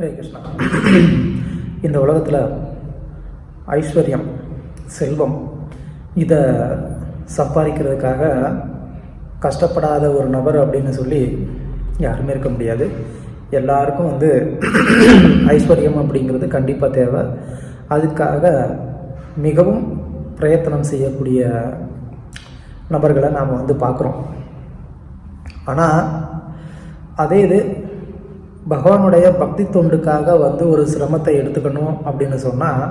ஹரே கிருஷ்ணா. இந்த உலகத்தில் ஐஸ்வர்யம் செல்வம் இதை சம்பாதிக்கிறதுக்காக கஷ்டப்படாத ஒரு நபர் அப்படின்னு சொல்லி யாருமே இருக்க முடியாது. எல்லாருக்கும் வந்து ஐஸ்வர்யம் அப்படிங்கிறது கண்டிப்பாக தேவை. அதுக்காக மிகவும் பிரயத்தனம் செய்யக்கூடிய நபர்களை நாம் வந்து பார்க்குறோம். ஆனால் அதே இது பகவானுடைய பக்தி தொண்டுக்காக வந்து ஒரு சிரமத்தை எடுத்துக்கணும் அப்படின்னு சொன்னால்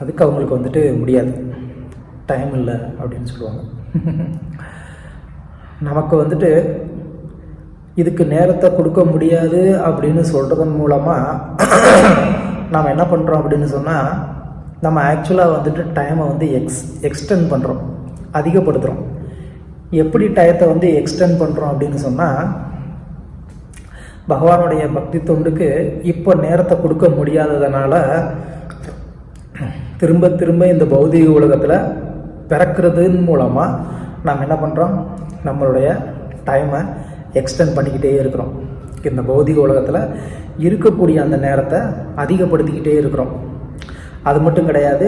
அதுக்கு அவங்களுக்கு வந்துட்டு முடியாது. டைம் இல்லை அப்படின்னு சொல்லுவாங்க. நமக்கு வந்துட்டு இதுக்கு நேரத்தை கொடுக்க முடியாது அப்படின்னு சொல்கிறதன் மூலமாக நாம் என்ன பண்ணுறோம் அப்படின்னு சொன்னால் நம்ம ஆக்சுவலாக வந்துட்டு டைமை வந்து எக்ஸ் எக்ஸ்டெண்ட் பண்ணுறோம் அதிகப்படுத்துகிறோம் எப்படி டயத்தை வந்து எக்ஸ்டெண்ட் பண்ணுறோம் அப்படின்னு சொன்னால் பகவானுடைய பக்தி தொண்டுக்கு இப்போ நேரத்தை கொடுக்க முடியாததுனால திரும்ப திரும்ப இந்த பௌதிக உலகத்தில் பிறக்கிறதுன்னு மூலமாக நாம் என்ன பண்ணுறோம் நம்மளுடைய டைமை எக்ஸ்டெண்ட் பண்ணிக்கிட்டே இருக்கிறோம். இந்த பௌதிக உலகத்தில் இருக்கக்கூடிய அந்த நேரத்தை அதிகப்படுத்திக்கிட்டே இருக்கிறோம். அது மட்டும் கிடையாது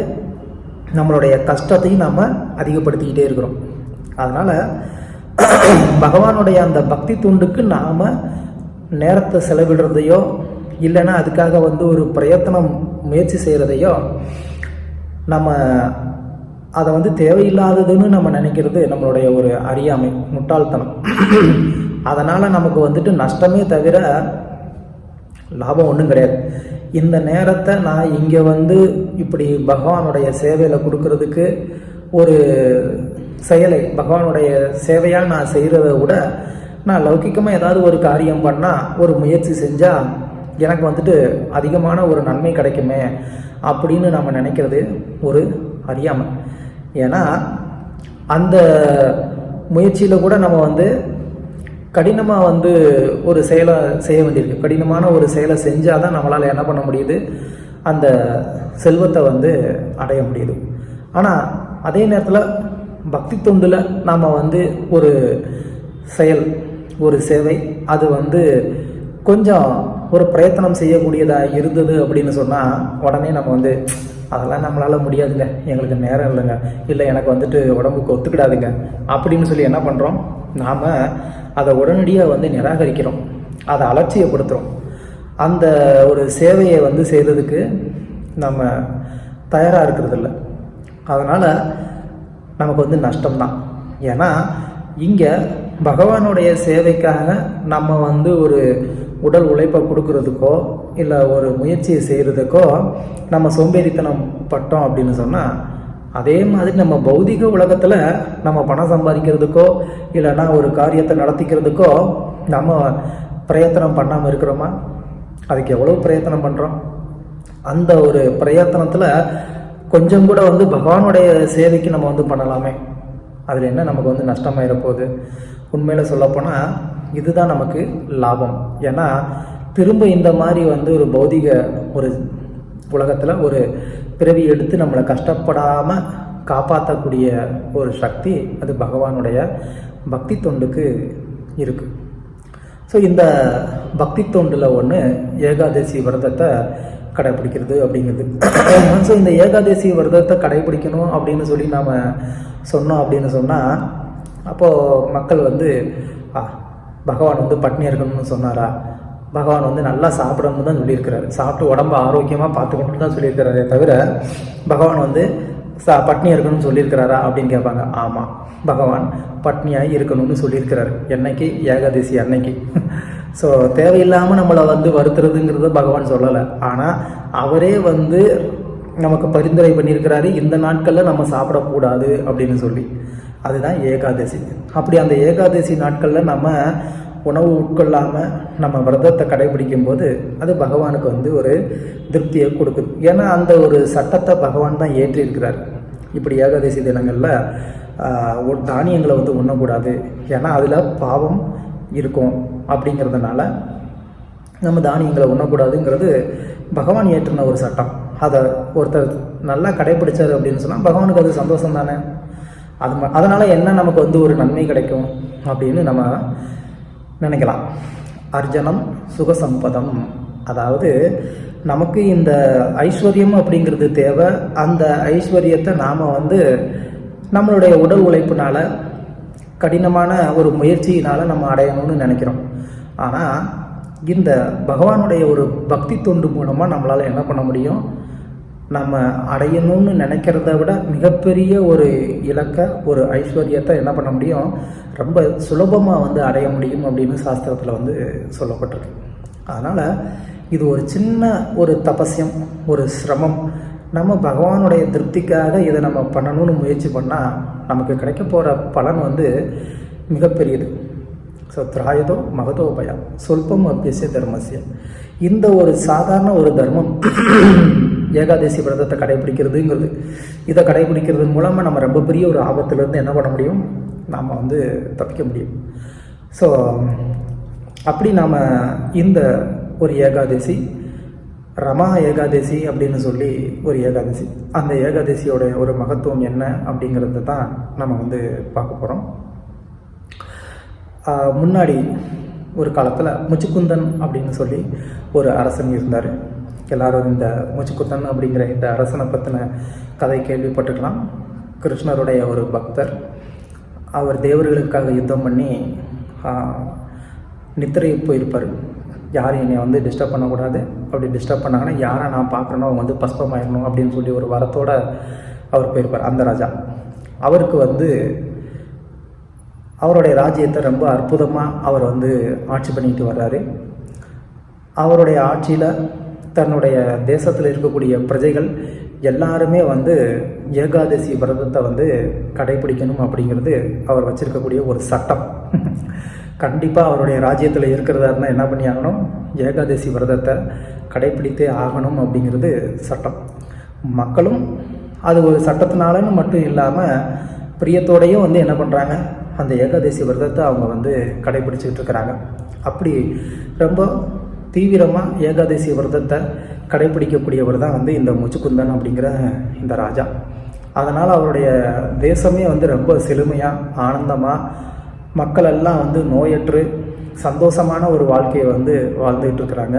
நம்மளுடைய கஷ்டத்தையும் நாம் அதிகப்படுத்திக்கிட்டே இருக்கிறோம். அதனால் பகவானுடைய அந்த பக்தி துண்டுக்கு நாம் நேரத்தை செலவிடுறதையோ இல்லைன்னா அதுக்காக வந்து ஒரு பிரயத்தனம் முயற்சி செய்கிறதையோ நம்ம அதை வந்து தேவையில்லாததுன்னு நம்ம நினைக்கிறது நம்மளுடைய ஒரு அறியாமை முட்டாள்தனம். அதனால் நமக்கு வந்துட்டு நஷ்டமே தவிர லாபம் ஒன்றும் கிடையாது. இந்த நேரத்தை நான் இங்கே வந்து இப்படி பகவானுடைய சேவையில் கொடுக்கறதுக்கு ஒரு செயலை பகவானுடைய சேவையாக நான் செய்கிறத விட நான் லௌகிக்கமாக ஏதாவது ஒரு காரியம் பண்ணால் ஒரு முயற்சி செஞ்சால் எனக்கு வந்துட்டு அதிகமான ஒரு நன்மை கிடைக்குமே அப்படின்னு நம்ம நினைக்கிறது ஒரு அறியாமை. ஏன்னா அந்த முயற்சியில் கூட நம்ம வந்து கடினமாக வந்து ஒரு செயலை செய்ய வேண்டியிருக்கு. கடினமான ஒரு செயலை செஞ்சால் தான் நம்மளால் என்ன பண்ண முடியுது? அந்த செல்வத்தை வந்து அடைய முடியுது. ஆனால் அதே நேரத்தில் பக்தி தொண்டில் நாம் வந்து ஒரு செயல் ஒரு சேவை அது வந்து கொஞ்சம் ஒரு பிரயத்தனம் செய்யக்கூடியதாக இருந்தது அப்படின்னு சொன்னால் உடனே நம்ம வந்து அதெல்லாம் நம்மளால் முடியாதுங்க. எங்களுக்கு நேரம் இல்லைங்க. இல்லை எனக்கு வந்துட்டு உடம்புக்கு ஒத்துக்கிடாதுங்க. அப்படின்னு சொல்லி என்ன பண்ணுறோம் நாம் அதை உடனடியாக வந்து நிராகரிக்கிறோம். அதை அலட்சியப்படுத்துகிறோம் அந்த ஒரு சேவையை வந்து செய்கிறதுக்கு நம்ம தயாராக இருக்கிறதில்ல. அதனால் நமக்கு வந்து நஷ்டம்தான். ஏன்னா இங்கே பகவானுடைய சேவைக்காக நம்ம வந்து ஒரு உடல் உழைப்பை கொடுக்கறதுக்கோ இல்லை ஒரு முயற்சியை செய்கிறதுக்கோ நம்ம சோம்பேறித்தனம் பட்டோம் அப்படின்னு சொன்னால் அதே மாதிரி நம்ம பௌதிக உலகத்தில் நம்ம பணம் சம்பாதிக்கிறதுக்கோ இல்லைன்னா ஒரு காரியத்தை நடத்திக்கிறதுக்கோ நம்ம பிரயத்தனம் பண்ணாமல் இருக்கிறோமா? அதுக்கு எவ்வளோ பிரயத்தனம் பண்ணுறோம் அந்த ஒரு பிரயத்தனத்தில் கொஞ்சம் கூட வந்து பகவானுடைய சேவைக்கு நம்ம வந்து பண்ணலாமே. அதில் என்ன நமக்கு வந்து நஷ்டமாயிட போகுது? உண்மையில் சொல்லப்போனால் இதுதான் நமக்கு லாபம். ஏன்னா திரும்ப இந்த மாதிரி வந்து ஒரு பௌதிக ஒரு உலகத்தில் ஒரு பிறவி எடுத்து நம்மளை கஷ்டப்படாமல் காப்பாற்றக்கூடிய ஒரு சக்தி அது பகவானுடைய பக்தி தொண்டுக்கு இருக்குது ஸோ இந்த பக்தி தொண்டில் ஒன்று ஏகாதசி விரதத்தை கடைப்பிடிக்கிறது அப்படிங்கிறது. ஸோ இந்த ஏகாதசி விரதத்தை கடைப்பிடிக்கணும் அப்படின்னு சொல்லி நாம் சொன்னோம் அப்படின்னு சொன்னால் அப்போது மக்கள் வந்து ஆ பகவான் வந்து பட்னியாக இருக்கணும்னு சொன்னாரா? பகவான் வந்து நல்லா சாப்பிடணும்னு தான் சொல்லியிருக்கிறாரு. சாப்பிட்டு உடம்ப ஆரோக்கியமாக பார்த்துக்கணும்னு தான் சொல்லியிருக்கிறாரே தவிர பகவான் வந்து சா பட்னியாக இருக்கணும்னு சொல்லியிருக்கிறாரா? அப்படின்னு கேட்பாங்க. ஆமாம் பகவான் பட்னியாக இருக்கணும்னு சொல்லியிருக்கிறாரு. என்னைக்கு? ஏகாதசி அன்னைக்கு. ஸோ தேவையில்லாமல் நம்மளை வந்து வருத்துறதுங்கிறத பகவான் சொல்லலை. ஆனால் அவரே வந்து நமக்கு பரிந்துரை பண்ணியிருக்கிறாரு இந்த நாட்களில் நம்ம சாப்பிடக்கூடாது அப்படின்னு சொல்லி. அதுதான் ஏகாதசி. அப்படி அந்த ஏகாதசி நாட்களில் நம்ம உணவு உட்கொள்ளாமல் நம்ம விரதத்தை கடைபிடிக்கும் போது அது பகவானுக்கு வந்து ஒரு திருப்தியை கொடுக்குது. ஏன்னா அந்த ஒரு சட்டத்தை பகவான் தான் ஏற்றிருக்கிறார். இப்படி ஏகாதசி தினங்களில் தானியங்களை வந்து உண்ணக்கூடாது. ஏன்னா அதில் பாவம் இருக்கும். அப்படிங்கிறதுனால நம்ம தானியங்களை உண்ணக்கூடாதுங்கிறது பகவான் ஏற்றின ஒரு சட்டம். அதை ஒருத்தர் நல்லா கடைப்பிடிச்சார் அப்படின்னு சொன்னால் பகவானுக்கு அது சந்தோஷம் தானே அது ம அதனால் என்ன நமக்கு வந்து ஒரு நன்மை கிடைக்கும் அப்படின்னு நம்ம நினைக்கலாம். அர்ஜனம் சுகசம்பதம். அதாவது நமக்கு இந்த ஐஸ்வர்யம் அப்படிங்கிறது தேவை. அந்த ஐஸ்வர்யத்தை நாம் வந்து நம்மளுடைய உடல் உழைப்புனால கடினமான ஒரு முயற்சியினால் நம்ம அடையணும்னு நினைக்கிறோம். ஆனால் இந்த பகவானுடைய ஒரு பக்தி தொண்டு மூலமாக நம்மளால் என்ன பண்ண முடியும்? நம்ம அடையணும்னு நினைக்கிறத விட மிகப்பெரிய ஒரு இலக்கை ஒரு ஐஸ்வர்யத்தை என்ன பண்ண முடியும்? ரொம்ப சுலபமாக வந்து அடைய முடியும் அப்படின்னு சாஸ்திரத்தில் வந்து சொல்லப்பட்டிருக்கு. அதனால் இது ஒரு சின்ன ஒரு தபஸ்யம் ஒரு சிரமம். நம்ம பகவானுடைய திருப்திக்காக இதை நம்ம பண்ணணும்னு முயற்சி பண்ணால் நமக்கு கிடைக்க போகிற பலன் வந்து மிகப்பெரியது. ஸோ திராயதோ மகதோ பயம் சொல்பம் அப்பியசிய தர்மசிய இந்த ஒரு சாதாரண ஒரு தர்மம் ஏகாதசி விரதத்தை கடைபிடிக்கிறதுங்கிறது. இதை கடைபிடிக்கிறது மூலமாக நம்ம ரொம்ப பெரிய ஒரு ஆபத்துலேருந்து என்ன பண்ண முடியும்? நாம் வந்து தப்பிக்க முடியும். ஸோ அப்படி நாம் இந்த ஒரு ஏகாதசி ரமா ஏகாதசி அப்படின்னு சொல்லி ஒரு ஏகாதசி. அந்த ஏகாதசியோட ஒரு மகத்துவம் என்ன அப்படிங்கிறத தான் நம்ம வந்து பார்க்க போகிறோம் முன்னாடி ஒரு காலத்தில் முச்சுக்குந்தன் அப்படின்னு சொல்லி ஒரு அரசன் இருந்தார். எல்லாரும் இந்த முச்சுக்குந்தன் அப்படிங்கிற இந்த அரசனை பற்றின கதை கேள்விப்பட்டுக்கலாம். கிருஷ்ணருடைய ஒரு பக்தர். அவர் தேவர்களுக்காக யுத்தம் பண்ணி நித்திரை போயிருப்பார். யாரும் என்னை வந்து டிஸ்டர்ப் பண்ணக்கூடாது. அப்படி டிஸ்டர்ப் பண்ணாங்கன்னா யாரை நான் பார்க்கணும் அவங்க வந்து பஸ்பமாயிடணும் அப்படின்னு சொல்லி ஒரு வரத்தோடு அவர் போயிருப்பார் அந்த ராஜா. அவருக்கு வந்து அவருடைய ராஜ்யத்தை ரொம்ப அற்புதமாக அவர் வந்து ஆட்சி பண்ணிட்டு வர்றாரு. அவருடைய ஆட்சியில் தன்னுடைய தேசத்தில் இருக்கக்கூடிய பிரஜைகள் எல்லாருமே வந்து ஏகாதசி விரதத்தை வந்து கடைபிடிக்கணும் அப்படிங்கிறது அவர் வச்சுருக்கக்கூடிய ஒரு சட்டம். கண்டிப்பாக அவருடைய ராஜ்யத்தில் இருக்கிறதா இருந்தால் என்ன பண்ணியாகணும்? ஏகாதசி விரதத்தை கடைபிடித்தே ஆகணும் அப்படிங்கிறது சட்டம். மக்களும் அது ஒரு சட்டத்தினாலன்னு மட்டும் இல்லாமல் பிரியத்தோடையும் வந்து என்ன பண்ணுறாங்க அந்த ஏகாதசி விரதத்தை அவங்க வந்து கடைபிடிச்சிக்கிட்டு இருக்கிறாங்க. அப்படி ரொம்ப தீவிரமாக ஏகாதசி விரதத்தை கடைபிடிக்கக்கூடியவர் தான் வந்து இந்த முச்சுக்குந்தன் அப்படிங்கிற இந்த ராஜா. அதனால் அவருடைய தேசமே வந்து ரொம்ப செழுமையாக ஆனந்தமாக மக்கள் எல்லாம் வந்து நோயற்று சந்தோஷமான ஒரு வாழ்க்கையை வந்து வாழ்ந்துகிட்டு இருக்கிறாங்க.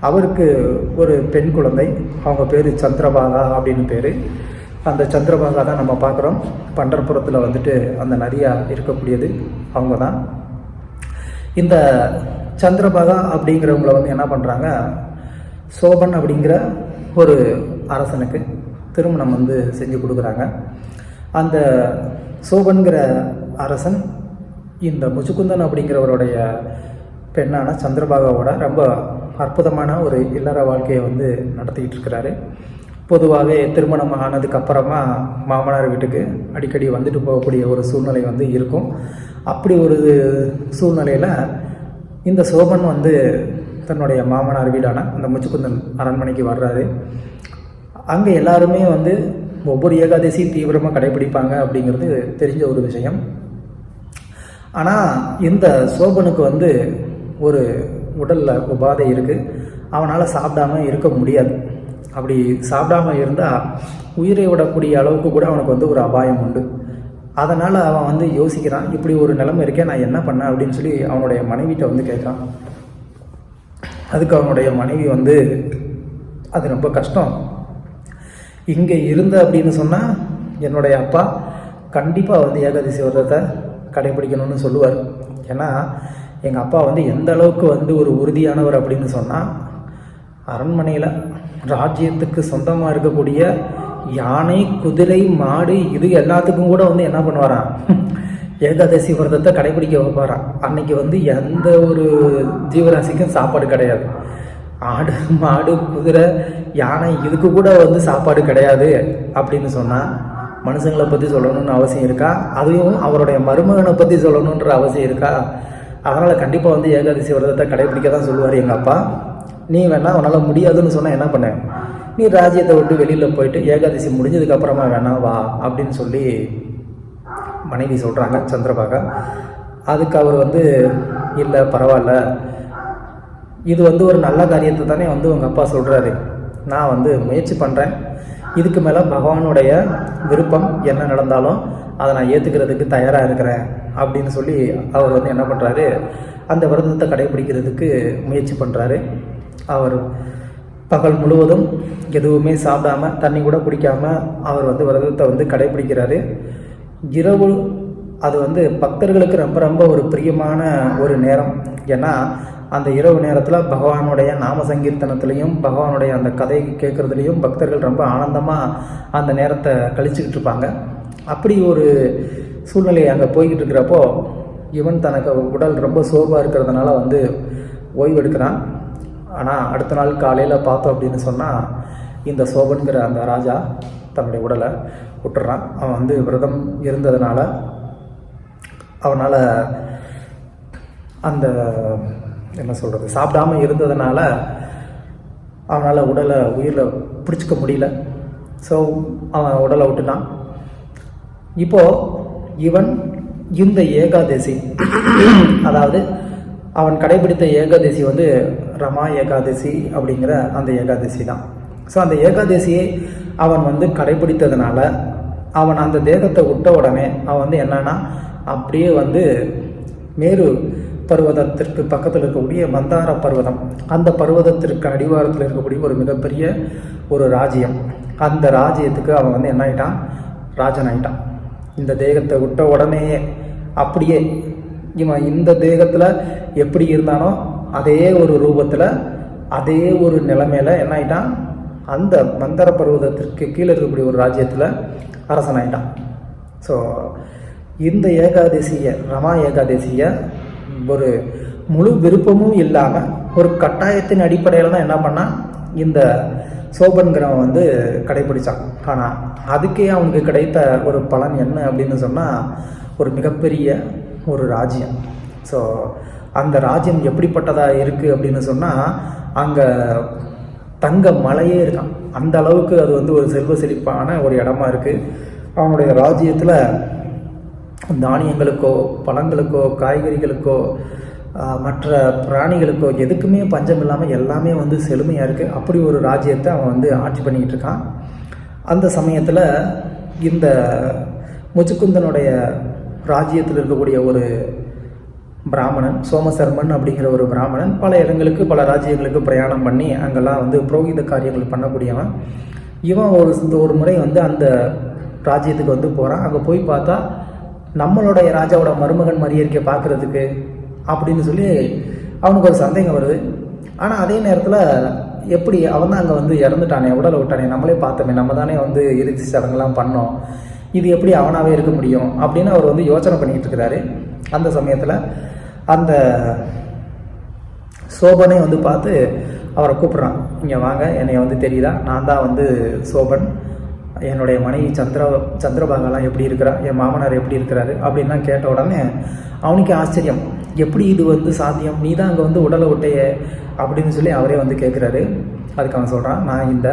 அவருக்கு ஒரு பெண் குழந்தை. அவங்க பேர் சந்திரபாகா அப்படின்னு பேர். அந்த சந்திரபாகா தான் நம்ம பார்க்குறோம். பண்டர்புரத்தில் வந்துட்டு அந்த நதியா இருக்கக்கூடியது. அவங்க தான் இந்த சந்திரபாகா அப்படிங்கிறவங்கள வந்து என்ன பண்ணுறாங்க சோபன் அப்படிங்கிற ஒரு அரசனுக்கு திருமணம் வந்து செஞ்சு கொடுக்குறாங்க. அந்த சோபன்கிற அரசன் இந்த முச்சுக்குந்தன் அப்படிங்கிறவருடைய பெண்ணான சந்திரபாகாவோட ரொம்ப அற்புதமான ஒரு இல்லற வாழ்க்கையை வந்து நடத்திக்கிட்டு இருக்கிறாரு பொதுவாகவே திருமணம் ஆனதுக்கு அப்புறமா மாமனார் வீட்டுக்கு அடிக்கடி வந்துட்டு போகக்கூடிய ஒரு சூழ்நிலை வந்து இருக்கும். அப்படி ஒரு சூழ்நிலையில் இந்த சோபன் வந்து தன்னுடைய மாமனார் வீடான அந்த முச்சுக்குந்தன் அரண்மனைக்கு வர்றாரு. அங்கே எல்லாருமே வந்து ஒவ்வொரு ஏகாதசியும் தீவிரமாக கடைபிடிப்பாங்க அப்படிங்கிறது தெரிஞ்ச ஒரு விஷயம். ஆனால் இந்த சோபனுக்கு வந்து ஒரு உடலில் உபாதை இருக்குது அவனால் சாப்பிடாம இருக்க முடியாது. அப்படி சாப்பிடாம இருந்தால் உயிரை விடக்கூடிய அளவுக்கு கூட அவனுக்கு வந்து ஒரு அபாயம் உண்டு. அதனால் அவன் வந்து யோசிக்கிறான் இப்படி ஒரு நிலைமை இருக்கே நான் என்ன பண்ணேன் அப்படின்னு சொல்லி அவனுடைய மனைவிட்ட வந்து கேட்குறான். அதுக்கு அவனுடைய மனைவி வந்து அது ரொம்ப கஷ்டம். இங்கே இருந்த அப்படின்னு சொன்னால் என்னுடைய அப்பா கண்டிப்பாக வந்து ஏகாதசி விரதத்தை கடைபிடிக்கணும்னு சொல்லுவார். ஏன்னா எங்கள் அப்பா வந்து எந்த அளவுக்கு வந்து ஒரு உறுதியானவர் அப்படின்னு சொன்னால் அரண்மனையில் ராஜ்யத்துக்கு சொந்தமாக இருக்கக்கூடிய யானை குதிரை மாடு இது எல்லாத்துக்கும் கூட வந்து என்ன பண்ணுவாராம்? ஏகாதசி விரதத்தை கடைபிடிக்க வைப்பாராம். அன்னைக்கு வந்து எந்த ஒரு ஜீவராசிக்கும் சாப்பாடு கிடையாது. ஆடு மாடு குதிரை யானை இதுக்கு கூட வந்து சாப்பாடு கிடையாது அப்படின்னு சொன்னால் மனுஷங்களை பற்றி சொல்லணும்னு அவசியம் இருக்கா? அதையும் அவருடைய மருமகனை பற்றி சொல்லணுன்ற அவசியம் இருக்கா? அதனால் கண்டிப்பாக வந்து ஏகாதசி விரதத்தை கடைபிடிக்க தான் சொல்லுவார் எங்கள் அப்பா. நீ வேணால் உன்னால் முடியாதுன்னு சொன்னால் என்ன பண்ண? நீ ராஜ்யத்தை விட்டு வெளியில் போயிட்டு ஏகாதசி முடிஞ்சதுக்கப்புறமா வேணாம் வா அப்படின்னு சொல்லி மனைவி சொல்கிறாங்க சந்திரபாகா. அதுக்கு அவர் வந்து இல்லை பரவாயில்ல. இது வந்து ஒரு நல்ல காரியத்தை தானே வந்து உங்கள் அப்பா சொல்கிறாரு நான் வந்து முயற்சி பண்ணுறேன் இதுக்கு மேலே பகவானுடைய விருப்பம் என்ன நடந்தாலும் அதை நான் ஏற்றுக்கிறதுக்கு தயாராக இருக்கிறேன். அப்படின்னு சொல்லி அவர் வந்து என்ன பண்ணுறாரு அந்த விரதத்தை கடைபிடிக்கிறதுக்கு முயற்சி பண்ணுறாரு அவர் பகல் முழுவதும் எதுவுமே சாப்பிடாம தண்ணி கூட குடிக்காம அவர் வந்து விரதத்தை வந்து கடைபிடிக்கிறாரு. இரவு அது வந்து பக்தர்களுக்கு ரொம்ப ரொம்ப ஒரு பிரியமான ஒரு நேரம். ஏன்னா அந்த இரவு நேரத்தில் பகவானுடைய நாம சங்கீர்த்தனத்துலேயும் பகவானுடைய அந்த கதை கேட்குறதுலையும் பக்தர்கள் ரொம்ப ஆனந்தமாக அந்த நேரத்தை கழிச்சுக்கிட்டு இருப்பாங்க. அப்படி ஒரு சூழ்நிலை அங்கே போய்கிட்டு இருக்கிறப்போ இவன் தனக்கு உடல் ரொம்ப சோர்வாக இருக்கிறதுனால வந்து ஓய்வு எடுக்கிறான். ஆனால் அடுத்த நாள் காலையில் பார்த்தோம் அப்படின்னு சொன்னால் இந்த சோபன்கிற அந்த ராஜா தன்னுடைய உடலை விட்டுறான். அவன் வந்து விரதம் இருந்ததுனால அவனால் அந்த என்ன சொல்கிறது சாப்பிடாம இருந்ததுனால அவனால் உடலை உயிரில் பிடிச்சிக்க முடியல. ஸோ அவன் உடலை விட்டுட்டான். இப்போது இவன் இந்த ஏகாதசி. அதாவது அவன் கடைபிடித்த ஏகாதசி வந்து ரமா ஏகாதசி அப்படிங்கிற அந்த ஏகாதசி தான். ஸோ அந்த ஏகாதசியை அவன் வந்து கடைபிடித்ததுனால அவன் அந்த தேகத்தை விட்ட உடனே அவன் வந்து என்னன்னா அப்படியே வந்து மேரு பர்வதத்திற்கு பக்கத்தில் இருக்கக்கூடிய மந்தார பர்வதம். அந்த பர்வதத்திற்கு அடிவாரத்தில் இருக்கக்கூடிய ஒரு மிகப்பெரிய ஒரு ராஜ்யம். அந்த ராஜ்யத்துக்கு அவன் வந்து என்ன ஆயிட்டான்? ராஜன் ஆயிட்டான். இந்த தேகத்தை விட்ட உடனேயே அப்படியே இவன் இந்த தேகத்தில் எப்படி இருந்தானோ அதே ஒரு ரூபத்தில் அதே ஒரு நிலைமையில் என்ன ஆயிட்டான்? அந்த மந்தர பருவதத்திற்கு கீழே இருக்கக்கூடிய ஒரு ராஜ்யத்தில் அரசன் ஆயிட்டான். ஸோ இந்த ஏகாதசியை ரமா ஏகாதசியை ஒரு முழு விருப்பமும் இல்லாமல் ஒரு கட்டாயத்தின் அடிப்படையில் தான் என்ன பண்ணால் இந்த சோபன்கிறவன் வந்து கடைபிடிச்சான். ஆனால் அதுக்கே அவனுக்கு கிடைத்த ஒரு பலன் என்ன அப்படின்னு சொன்னால் ஒரு மிகப்பெரிய ஒரு ராஜ்யம். ஸோ அந்த ராஜ்யம் எப்படிப்பட்டதாக இருக்குது அப்படின்னு சொன்னால் அங்கே தங்க மலையே இருக்கான். அந்த அளவுக்கு அது வந்து ஒரு செல்வ செழிப்பான ஒரு இடமா இருக்குது அவனுடைய ராஜ்யத்தில் தானியங்களுக்கோ பழங்களுக்கோ காய்கறிகளுக்கோ மற்ற பிராணிகளுக்கோ எதுக்குமே பஞ்சம் இல்லாமல் எல்லாமே வந்து செழுமையாக இருக்குது அப்படி ஒரு ராஜ்யத்தை அவன் வந்து ஆட்சி பண்ணிக்கிட்டு இருக்கான். அந்த சமயத்தில் இந்த முச்சுக்குந்தனுடைய ராஜ்யத்தில் இருக்கக்கூடிய ஒரு பிராமணன் சோமசர்மன் அப்படிங்கிற ஒரு பிராமணன் பல இடங்களுக்கு பல ராஜ்யங்களுக்கு பிரயாணம் பண்ணி அங்கெல்லாம் வந்து புரோகித காரியங்கள் பண்ணக்கூடியவன். இவன் ஒரு ஒரு முறை வந்து அந்த ராஜ்யத்துக்கு வந்து போகிறான் அங்கே போய் பார்த்தா நம்மளுடைய ராஜாவோட மருமகன் மரியறிக்கை பார்க்குறதுக்கு அப்படின்னு சொல்லி அவனுக்கு ஒரு சந்தேகம் வருது. ஆனால் அதே நேரத்தில் எப்படி அவன் தான் அங்கே வந்து இறந்துட்டானே உடலை விட்டானே நம்மளே பார்த்தோமே நம்ம தானே வந்து இறுதி சடங்குலாம் பண்ணோம். இது எப்படி அவனாகவே இருக்க முடியும் அப்படின்னு அவர் வந்து யோசனை பண்ணிக்கிட்டு இருக்கிறாரு அந்த சமயத்தில் அந்த சோபனை வந்து பார்த்து அவரை கூப்பிட்றான். இங்கே வாங்க என்னை வந்து தெரியுதா? நான் தான் வந்து சோபன். என்னுடைய மனைவி சந்திர சந்திரபாகலாம் எப்படி இருக்கிறா? என் மாமனார் எப்படி இருக்கிறாரு? அப்படின்லாம் கேட்ட உடனே அவனுக்கு ஆச்சரியம். எப்படி இது வந்து சாத்தியம்? நீ தான் அங்கே வந்து உடலை விட்டைய அப்படின்னு சொல்லி அவரே வந்து கேட்குறாரு அதுக்கு அவன் சொல்கிறான் நான் இந்த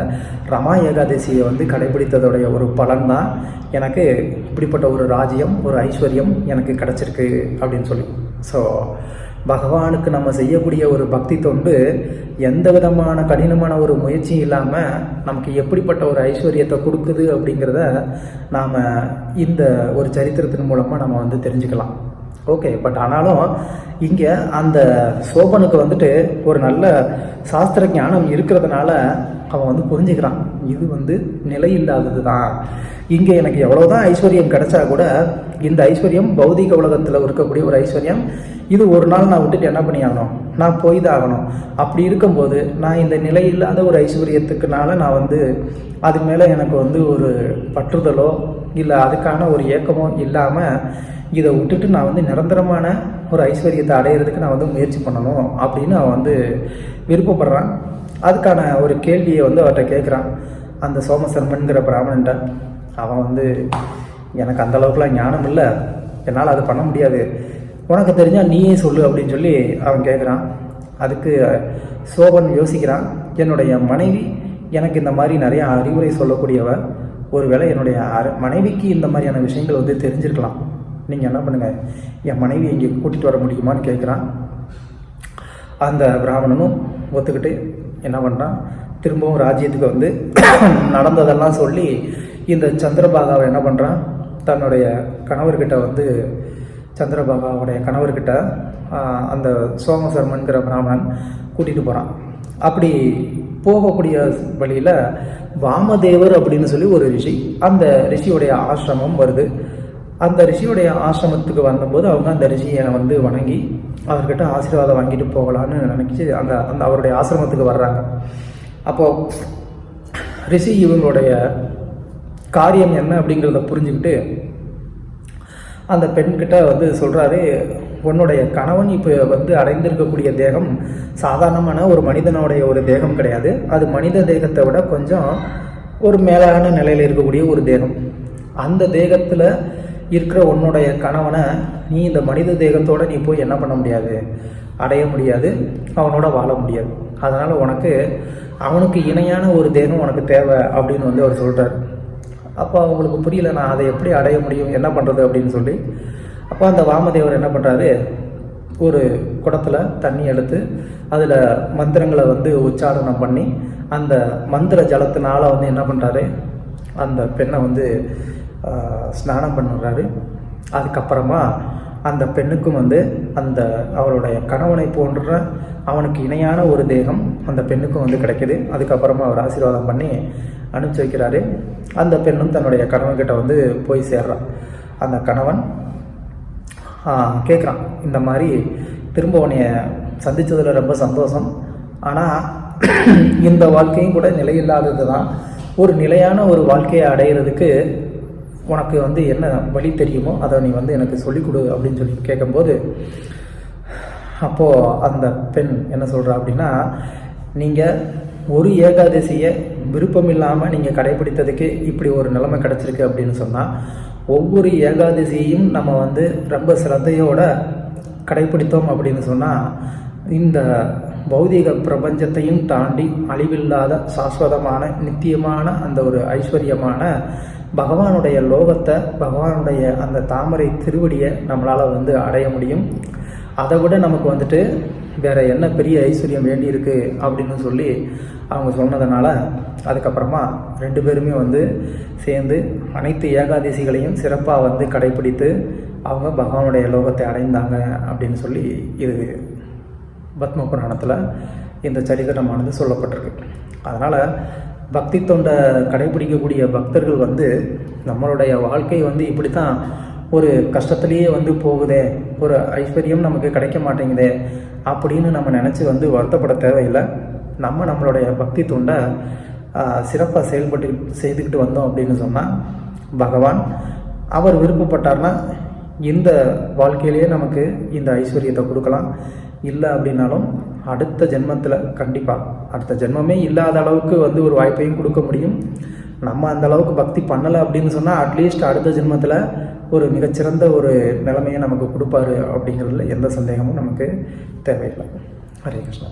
ரமா ஏகாதசியை வந்து கடைபிடித்ததோடைய ஒரு பலன் தான். எனக்கு இப்படிப்பட்ட ஒரு ராஜ்யம் ஒரு ஐஸ்வர்யம் எனக்கு கிடச்சிருக்கு அப்படின்னு சொல்லி. ஸோ பகவானுக்கு நம்ம செய்யக்கூடிய ஒரு பக்தி தொண்டு எந்த விதமான கடினமான ஒரு முயற்சியும் இல்லாமல் நமக்கு எப்படிப்பட்ட ஒரு ஐஸ்வர்யத்தை கொடுக்குது அப்படிங்கிறத நாம் இந்த ஒரு சரித்திரத்தின் மூலமாக நம்ம வந்து தெரிஞ்சுக்கலாம். ஓகே பட் ஆனாலும் இங்கே அந்த சோபனுக்கு வந்துட்டு ஒரு நல்ல சாஸ்திர ஞானம் இருக்கிறதுனால அவன் வந்து புரிஞ்சுக்கிறான். இது வந்து நிலை இல்லாதது தான் இங்கே எனக்கு எவ்வளோதான் ஐஸ்வர்யம் கிடைச்சா கூட இந்த ஐஸ்வர்யம் பௌதிக உலகத்தில் இருக்கக்கூடிய ஒரு ஐஸ்வர்யம். இது ஒரு நாள் நான் விட்டுட்டு என்ன பண்ணி ஆகணும் நான் போய் தான் ஆகணும் அப்படி இருக்கும்போது நான் இந்த நிலை இல்லாத ஒரு ஐஸ்வர்யத்துக்குனால நான் வந்து அது மேலே எனக்கு வந்து ஒரு பற்றுதலோ இல்லை அதுக்கான ஒரு ஏக்கமோ இல்லாமல் இதை விட்டுட்டு நான் வந்து நிரந்தரமான ஒரு ஐஸ்வர்யத்தை அடையிறதுக்கு நான் வந்து முயற்சி பண்ணணும் அப்படின்னு அவன் வந்து விருப்பப்படுறான். அதுக்கான ஒரு கேள்வியை வந்து அவர்கிட்ட கேட்குறான். அந்த சோமசர்மன்கிற பிராமணன்ட்ட அவன் வந்து எனக்கு அந்த அளவுக்குலாம் ஞானம் இல்லை. என்னால் அது பண்ண முடியாது. உனக்கு தெரிஞ்சால் நீயே சொல்லு அப்படின்னு சொல்லி அவன் கேட்குறான். அதுக்கு சோபன் யோசிக்கிறான். என்னுடைய மனைவி எனக்கு இந்த மாதிரி நிறையா அறிவுரை சொல்லக்கூடியவ. ஒருவேளை என்னுடைய மனைவிக்கு இந்த மாதிரியான விஷயங்கள் வந்து தெரிஞ்சிருக்கலாம். நீங்கள் என்ன பண்ணுங்கள் என் மனைவி இங்கே கூட்டிகிட்டு வர முடியுமான்னு கேட்குறான் அந்த பிராமணனும் ஒத்துக்கிட்டு என்ன பண்ணுறான் திரும்பவும் ராஜ்யத்துக்கு வந்து நடந்ததெல்லாம் சொல்லி இந்த சந்திரபாகாவை என்ன பண்ணுறான் தன்னுடைய கணவர்கிட்ட வந்து சந்திரபாகாவுடைய கணவர்கிட்ட அந்த சோமசர்மன்கிற பிராமணன் கூட்டிகிட்டு போகிறான் அப்படி போகக்கூடிய வழியில் வாமதேவர் அப்படின்னு சொல்லி ஒரு ரிஷி அந்த ரிஷியுடைய ஆசிரமம் வருது. அந்த ரிஷியுடைய ஆசிரமத்துக்கு வந்தபோது அவங்க அந்த ரிஷியை வந்து வணங்கி அவர்கிட்ட ஆசீர்வாதம் வாங்கிட்டு போகலான்னு நினச்சி அந்த அந்த அவருடைய ஆசிரமத்துக்கு வர்றாங்க. அப்போது ரிஷி இவங்களுடைய காரியம் என்ன அப்படிங்கிறத புரிஞ்சுக்கிட்டு அந்த பெண்கிட்ட வந்து சொல்கிறாரு உன்னுடைய கணவன் இப்போ வந்து அடைந்திருக்கக்கூடிய தேகம் சாதாரணமான ஒரு மனிதனுடைய ஒரு தேகம் கிடையாது. அது மனித தேகத்தை விட கொஞ்சம் ஒரு மேலான நிலையில் இருக்கக்கூடிய ஒரு தேகம். அந்த தேகத்தில் இருக்கிற உன்னுடைய கணவனை நீ இந்த மனித தேகத்தோடு நீ போய் என்ன பண்ண முடியாது? அடைய முடியாது. அவனோட வாழ முடியாது. அதனால் உனக்கு அவனுக்கு இணையான ஒரு தேகம் உனக்கு தேவை அப்படின்னு வந்து அவர் சொல்கிறார் அப்போ அவங்களுக்கு புரியல நான் அதை எப்படி அடைய முடியும் என்ன பண்ணுறது அப்படின்னு சொல்லி அப்போ அந்த வாமதேவர் என்ன பண்ணுறாரு ஒரு குடத்தில் தண்ணி எடுத்து அதில் மந்திரங்களை வந்து உச்சாரணம் பண்ணி அந்த மந்திர ஜலத்தினால வந்து என்ன பண்ணுறாரு அந்த பெண்ணை வந்து ஸ்நானம் பண்ணுறாரு அதுக்கப்புறமா அந்த பெண்ணுக்கும் வந்து அந்த அவருடைய கணவனை போன்ற அவனுக்கு இணையான ஒரு தேகம் அந்த பெண்ணுக்கும் வந்து கிடைக்குது. அதுக்கப்புறமா அவர் ஆசீர்வாதம் பண்ணி அனுப்பிச்சி வைக்கிறாரு. அந்த பெண்ணும் தன்னுடைய கணவன்கிட்ட வந்து போய் சேர்றான் அந்த கணவன் கேட்குறான் இந்த மாதிரி திரும்ப உன்னைய சந்தித்ததில் ரொம்ப சந்தோஷம். ஆனால் இந்த வாழ்க்கையும் கூட நிலையில்லாதது தான் ஒரு நிலையான ஒரு வாழ்க்கையை அடையிறதுக்கு உனக்கு வந்து என்ன வழி தெரியுமோ அதை நீ வந்து எனக்கு சொல்லிக் கொடு அப்படின்னு சொல்லி கேட்கும்போது அப்போது அந்த பெண் என்ன சொல்கிறா அப்படின்னா நீங்கள் ஒரு ஏகாதசியை விருப்பம் இல்லாமல் நீங்கள் கடைபிடித்ததுக்கு இப்படி ஒரு நிலைமை கிடச்சிருக்கு அப்படின்னு சொன்னால் ஒவ்வொரு ஏகாதசியையும் நம்ம வந்து ரொம்ப சிரத்தையோடு கடைபிடித்தோம் அப்படின்னு சொன்னால் இந்த பௌதிக பிரபஞ்சத்தையும் தாண்டி அழிவில்லாத சாஸ்வதமான நித்தியமான அந்த ஒரு ஐஸ்வர்யமான பகவானுடைய லோகத்தை பகவானுடைய அந்த தாமரை திருவடியை நம்மளால் வந்து அடைய முடியும். அதை விட நமக்கு வந்துட்டு வேற என்ன பெரிய ஐஸ்வர்யம் வேண்டியிருக்கு அப்படின்னு சொல்லி அவங்க சொன்னதுனால அதுக்கப்புறமா ரெண்டு பேருமே வந்து சேர்ந்து அனைத்து ஏகாதசிகளையும் சிறப்பாக வந்து கடைபிடித்து அவங்க பகவானுடைய லோகத்தை அடைந்தாங்க அப்படின்னு சொல்லி இது பத்ம புராணத்தில் இந்த சரித்திரமானது சொல்லப்பட்டிருக்கு. அதனால் பக்தி தொண்டை கடைபிடிக்கக்கூடிய பக்தர்கள் வந்து நம்மளுடைய வாழ்க்கை வந்து இப்படி தான் ஒரு கஷ்டத்துலேயே வந்து போகுதே ஒரு ஐஸ்வர்யம் நமக்கு கிடைக்க மாட்டேங்குதே அப்படின்னு நம்ம நினச்சி வந்து வருத்தப்பட தேவையில்லை. நம்ம நம்மளுடைய பக்தி தொண்டை சிறப்பாக செயல்பட்டு செய்துக்கிட்டு வந்தோம் அப்படின்னு சொன்னால் பகவான் அவர் விருப்பப்பட்டார்னா இந்த வாழ்க்கையிலேயே நமக்கு இந்த ஐஸ்வர்யத்தை கொடுக்கலாம். இல்லை அப்படின்னாலும் அடுத்த ஜென்மத்தில் கண்டிப்பாக அடுத்த ஜென்மமே இல்லாத அளவுக்கு வந்து ஒரு வாய்ப்பையும் கொடுக்க முடியும். நம்ம அந்த அளவுக்கு பக்தி பண்ணலை அப்படின்னு சொன்னால் அட்லீஸ்ட் அடுத்த ஜென்மத்தில் ஒரு மிகச்சிறந்த ஒரு நிலைமையை நமக்கு கொடுப்பாரு அப்படிங்கிறதுல எந்த சந்தேகமும் நமக்கு தேவையில்லை. ஹரே கிருஷ்ணா.